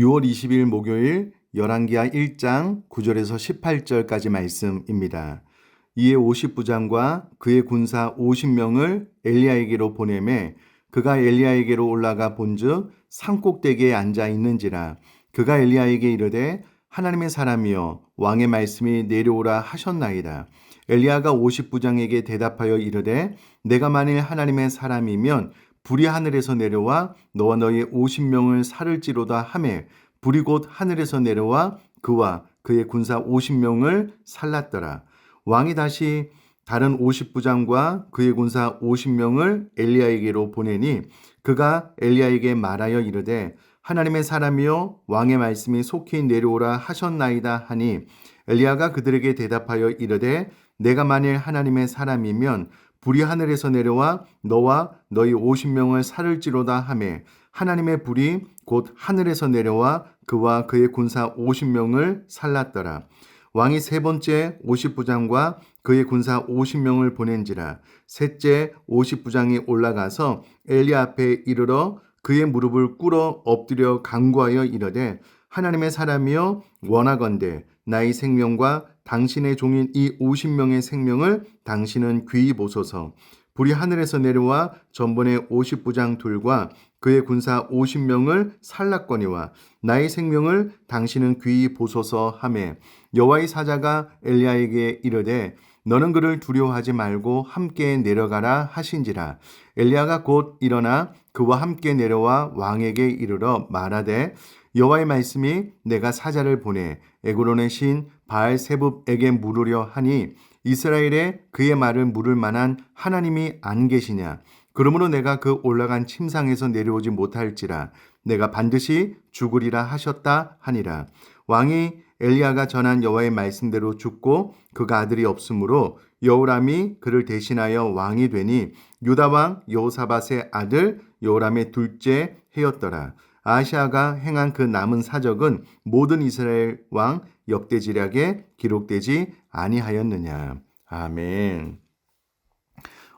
6월 20일 목요일 열왕기하 1장 9절에서 18절까지 말씀입니다. 이에 50부장과 그의 군사 50명을 엘리야에게로 보내매 그가 엘리야에게로 올라가 본즉 산꼭대기에 앉아 있는지라 그가 엘리야에게 이르되 하나님의 사람이여 왕의 말씀이 내려오라 하셨나이다. 엘리야가 50부장에게 대답하여 이르되 내가 만일 하나님의 사람이면 불이 하늘에서 내려와 너와 너희 50명을 살을지로다 하매 불이 곧 하늘에서 내려와 그와 그의 군사 50명을 살랐더라. 왕이 다시 다른 50부장과 그의 군사 50명을 엘리야에게로 보내니 그가 엘리야에게 말하여 이르되 하나님의 사람이여 왕의 말씀이 속히 내려오라 하셨나이다 하니 엘리야가 그들에게 대답하여 이르되 내가 만일 하나님의 사람이면 불이 하늘에서 내려와 너와 너희 50명을 살을지로다 하매 하나님의 불이 곧 하늘에서 내려와 그와 그의 군사 50명을 살랐더라. 왕이 세 번째 50부장과 그의 군사 50명을 보낸지라 셋째 50부장이 올라가서 엘리야 앞에 이르러 그의 무릎을 꿇어 엎드려 간구하여 이르되 하나님의 사람이여 원하건대 나의 생명과 당신의 종인 이 50명의 생명을 당신은 귀히 보소서. 불이 하늘에서 내려와 전번에 50부장 둘과 그의 군사 50명을 살랐거니와 나의 생명을 당신은 귀히 보소서 하매 여호와의 사자가 엘리야에게 이르되 너는 그를 두려워하지 말고 함께 내려가라 하신지라 엘리야가 곧 일어나 그와 함께 내려와 왕에게 이르러 말하되 여호와의 말씀이 내가 사자를 보내 에고론의 신 바알 세붑에게 물으려 하니 이스라엘에 그의 말을 물을 만한 하나님이 안 계시냐? 그러므로 내가 그 올라간 침상에서 내려오지 못할지라. 내가 반드시 죽으리라 하셨다 하니라. 왕이 엘리야가 전한 여호와의 말씀대로 죽고 그가 아들이 없으므로 여호람이 그를 대신하여 왕이 되니 유다 왕 여호사밧의 아들 여호람의 둘째 해였더라 아시아가 행한 그 남은 사적은 모든 이스라엘 왕 역대지략에 기록되지 아니하였느냐. 아멘.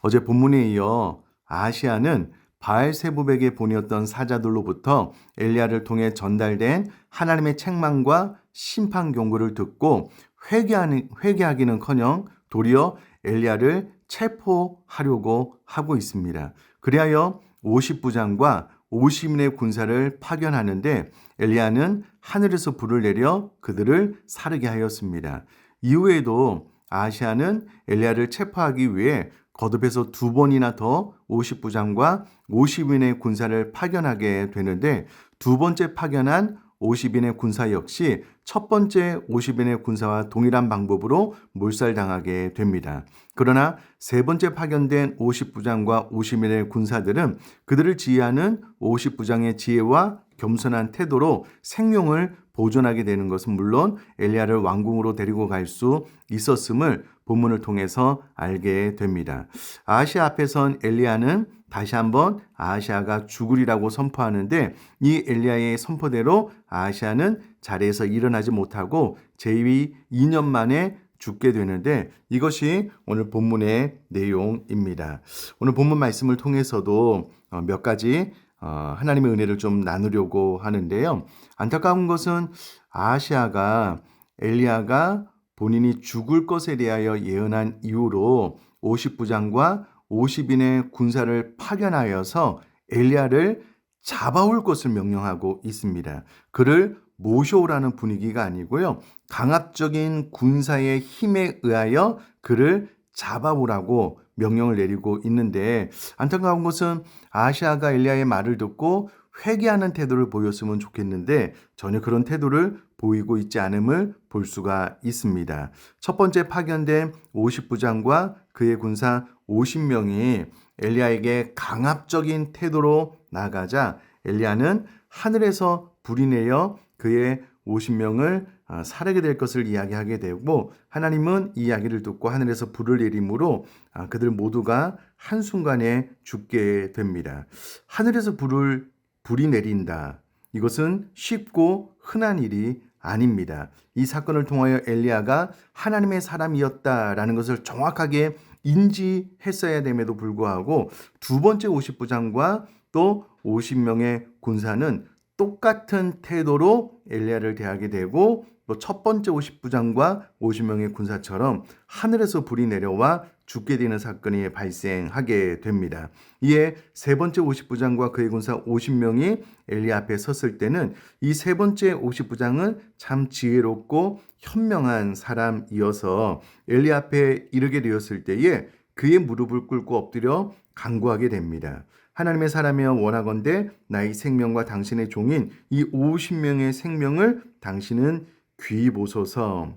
어제 본문에 이어 아시아는 바알세붑에게 보내었던 사자들로부터 엘리야를 통해 전달된 하나님의 책망과 심판 경고를 듣고 회개하는, 회개하기는커녕 도리어 엘리야를 체포하려고 하고 있습니다. 그리하여 50부장과 50인의 군사를 파견하는데 엘리야는 하늘에서 불을 내려 그들을 사르게 하였습니다. 이후에도 아시아는 엘리야를 체포하기 위해 거듭해서 두 번이나 더 50부장과 50인의 군사를 파견하게 되는데 두 번째 파견한 50인의 군사 역시 첫 번째 50인의 군사와 동일한 방법으로 몰살당하게 됩니다. 그러나 세 번째 파견된 50부장과 50인의 군사들은 그들을 지휘하는 50부장의 지혜와 겸손한 태도로 생명을 보존하게 되는 것은 물론 엘리야를 왕궁으로 데리고 갈 수 있었음을 본문을 통해서 알게 됩니다. 아시아 앞에선 엘리야는 다시 한번 아시아가 죽으리라고 선포하는데 이 엘리야의 선포대로 아시아는 자리에서 일어나지 못하고 제위 2년 만에 죽게 되는데 이것이 오늘 본문의 내용입니다. 오늘 본문 말씀을 통해서도 어, 몇 가지 어, 하나님의 은혜를 좀 나누려고 하는데요. 안타까운 것은 아시아가 엘리야가 본인이 죽을 것에 대하여 예언한 이후로 50부장과 50인의 군사를 파견하여서 엘리야를 잡아올 것을 명령하고 있습니다. 그를 모셔오라는 분위기가 아니고요. 강압적인 군사의 힘에 의하여 그를 잡아오라고 명령을 내리고 있는데 안타까운 것은 아시아가 엘리야의 말을 듣고 회개하는 태도를 보였으면 좋겠는데 전혀 그런 태도를 보이고 있지 않음을 볼 수가 있습니다. 첫 번째 파견된 50부장과 그의 군사 50명이 엘리야에게 강압적인 태도로 나가자 엘리야는 하늘에서 불이 내려 그의 50명을 아, 살게 될 것을 이야기하게 되고 하나님은 이 이야기를 듣고 하늘에서 불을 내림으로 아, 그들 모두가 한순간에 죽게 됩니다. 하늘에서 불을 불이 내린다. 이것은 쉽고 흔한 일이 아닙니다. 이 사건을 통하여 엘리야가 하나님의 사람이었다라는 것을 정확하게 인지했어야 됨에도 불구하고 두 번째 50부장과 또 50명의 군사는 똑같은 태도로 엘리야를 대하게 되고 또 첫 번째 50부장과 50명의 군사처럼 하늘에서 불이 내려와 죽게 되는 사건이 발생하게 됩니다. 이에 세 번째 50부장과 그의 군사 50명이 엘리야 앞에 섰을 때는 이 세 번째 50부장은 참 지혜롭고 현명한 사람이어서 엘리야 앞에 이르게 되었을 때에 그의 무릎을 꿇고 엎드려 간구하게 됩니다. 하나님의 사람이여 원하건대 나의 생명과 당신의 종인 이 50명의 생명을 당신은 귀 보소서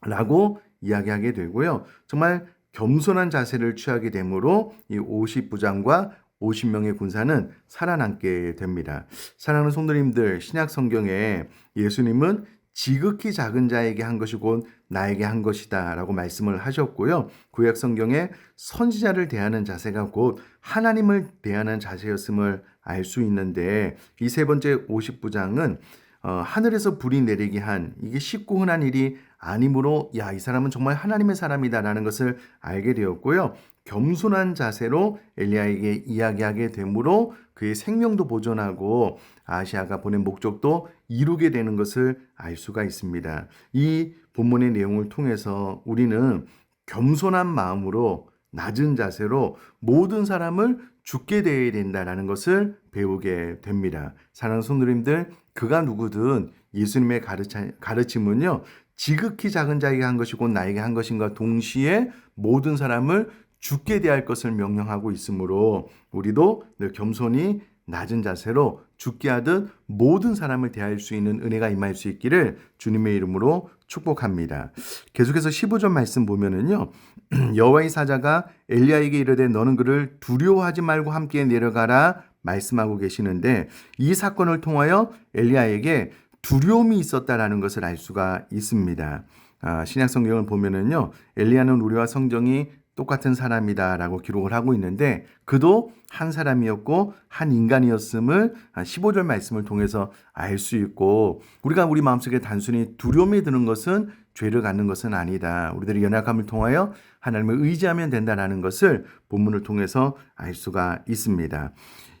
라고 이야기하게 되고요. 정말 겸손한 자세를 취하게 되므로 이 50부장과 50명의 군사는 살아남게 됩니다. 사랑하는 성도님들, 신약 성경에 예수님은 지극히 작은 자에게 한 것이 곧 나에게 한 것이다 라고 말씀을 하셨고요. 구약 성경에 선지자를 대하는 자세가 곧 하나님을 대하는 자세였음을 알 수 있는데 이 세 번째 50부장은 어, 하늘에서 불이 내리게 한 이게 쉽고 흔한 일이 아니므로 야 이 사람은 정말 하나님의 사람이다라는 것을 알게 되었고요. 겸손한 자세로 엘리야에게 이야기하게 되므로 그의 생명도 보존하고 아시아가 보낸 목적도 이루게 되는 것을 알 수가 있습니다. 이 본문의 내용을 통해서 우리는 겸손한 마음으로 낮은 자세로 모든 사람을 죽게 되어야 된다라는 것을 배우게 됩니다. 사랑하는 손님들, 그가 누구든 예수님의 가르침은요, 지극히 작은 자에게 한 것이 곧 나에게 한 것인가 동시에 모든 사람을 죽게 대할 것을 명령하고 있으므로 우리도 늘 겸손히 낮은 자세로 죽게 하듯 모든 사람을 대할 수 있는 은혜가 임할 수 있기를 주님의 이름으로 축복합니다. 계속해서 15절 말씀 보면은요. 여호와의 사자가 엘리야에게 이르되 너는 그를 두려워하지 말고 함께 내려가라 말씀하고 계시는데 이 사건을 통하여 엘리야에게 두려움이 있었다라는 것을 알 수가 있습니다. 아, 신약 성경을 보면은요. 엘리야는 우리와 성정이 똑같은 사람이다라고 기록을 하고 있는데 그도 한 사람이었고 한 인간이었음을 15절 말씀을 통해서 알 수 있고 우리가 우리 마음속에 단순히 두려움이 드는 것은 죄를 갖는 것은 아니다. 우리들이 연약함을 통하여 하나님을 의지하면 된다라는 것을 본문을 통해서 알 수가 있습니다.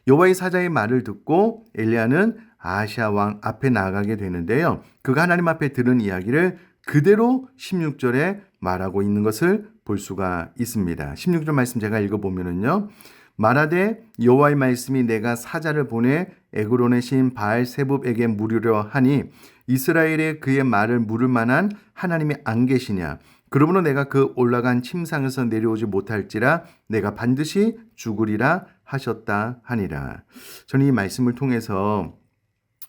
여호와의 사자의 말을 듣고 엘리야는 아시아 왕 앞에 나가게 되는데요. 그가 하나님 앞에 들은 이야기를 그대로 16절에 말하고 있는 것을 볼 수가 있습니다. 16절 말씀 제가 읽어보면은요. 말하되 여호와의 말씀이 내가 사자를 보내 에그론의 신 바알 세붑에게 물으려 하니 이스라엘에 그의 말을 물을 만한 하나님이 안 계시냐 그러므로 내가 그 올라간 침상에서 내려오지 못할지라 내가 반드시 죽으리라 하셨다 하니라. 저는 이 말씀을 통해서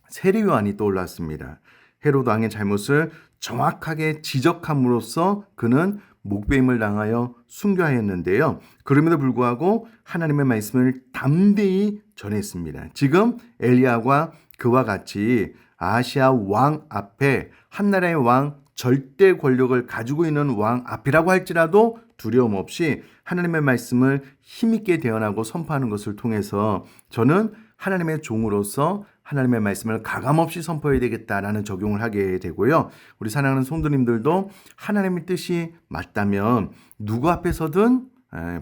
세례 요한이 떠올랐습니다. 헤로드 왕의 잘못을 정확하게 지적함으로써 그는 목배임을 당하여 순교하였는데요. 그럼에도 불구하고 하나님의 말씀을 담대히 전했습니다. 지금 엘리야와 그와 같이 아시아 왕 앞에 한 나라의 왕 절대 권력을 가지고 있는 왕 앞이라고 할지라도 두려움 없이 하나님의 말씀을 힘있게 대언하고 선포하는 것을 통해서 저는 하나님의 종으로서 하나님의 말씀을 가감없이 선포해야 되겠다라는 적용을 하게 되고요. 우리 사랑하는 성도님들도 하나님의 뜻이 맞다면 누구 앞에서든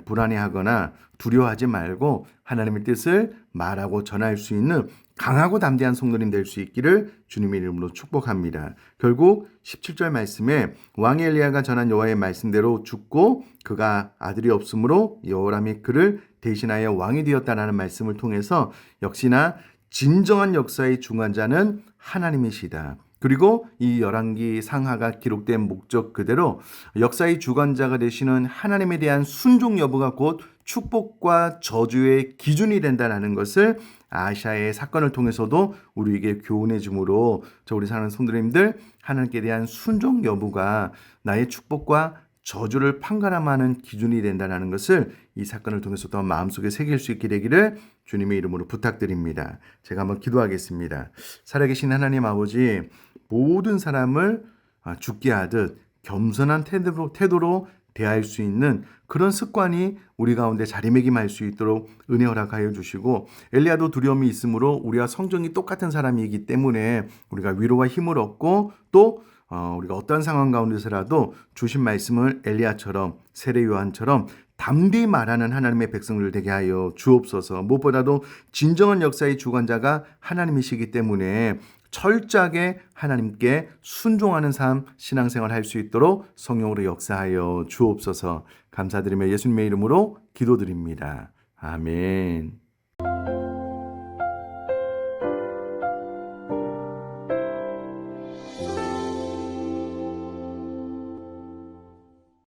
불안해하거나 두려워하지 말고 하나님의 뜻을 말하고 전할 수 있는 강하고 담대한 성도님 될 수 있기를 주님의 이름으로 축복합니다. 결국 17절 말씀에 왕 엘리야가 전한 여호와의 말씀대로 죽고 그가 아들이 없으므로 여호람이 그를 대신하여 왕이 되었다라는 말씀을 통해서 역시나 진정한 역사의 중환자는 하나님이시다. 그리고 이 열왕기 상하가 기록된 목적 그대로 역사의 주관자가 되시는 하나님에 대한 순종 여부가 곧 축복과 저주의 기준이 된다는 것을 아시아의 사건을 통해서도 우리에게 교훈해 주므로 저 우리 사는 성도님들 하나님께 대한 순종 여부가 나의 축복과 저주를 판가름하는 기준이 된다는 것을 이 사건을 통해서 더 마음속에 새길 수 있게 되기를 주님의 이름으로 부탁드립니다. 제가 한번 기도하겠습니다. 살아계신 하나님 아버지 모든 사람을 아, 죽게 하듯 겸손한 태도로, 태도로 대할 수 있는 그런 습관이 우리 가운데 자리매김할 수 있도록 은혜 허락하여 주시고 엘리야도 두려움이 있으므로 우리와 성정이 똑같은 사람이기 때문에 우리가 위로와 힘을 얻고 또 어, 우리가 어떤 상황 가운데서라도 주신 말씀을 엘리야처럼 세례 요한처럼 담대히 말하는 하나님의 백성들 되게 하여 주옵소서. 무엇보다도 진정한 역사의 주관자가 하나님이시기 때문에 철저하게 하나님께 순종하는 삶 신앙생활 할 수 있도록 성령으로 역사하여 주옵소서. 감사드리며 예수님의 이름으로 기도드립니다. 아멘.